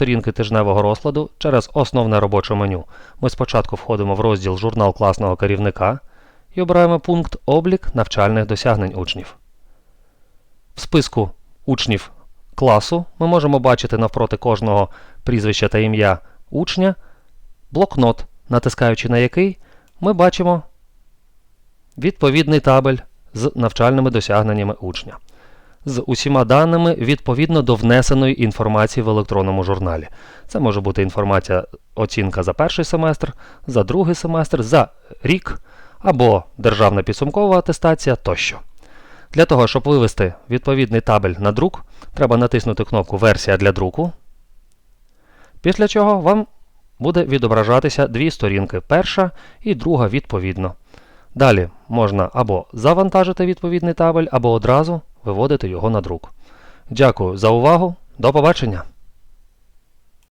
сторінки тижневого розкладу через основне робоче меню. Ми спочатку входимо в розділ Журнал класного керівника і обираємо пункт Облік навчальних досягнень учнів. В списку учнів класу ми можемо бачити навпроти кожного прізвища та ім'я учня блокнот, натискаючи на який ми бачимо відповідний табель з навчальними досягненнями учня. З усіма даними відповідно до внесеної інформації в електронному журналі. Це може бути інформація оцінка за перший семестр, за другий семестр, за рік або державна підсумкова атестація тощо. Для того, щоб вивести відповідний табель на друк, треба натиснути кнопку Версія для друку. Після чого вам буде відображатися дві сторінки, перша і друга відповідно. Далі можна або завантажити відповідний табель, або одразу виводити його на друк. Дякую за увагу. До побачення!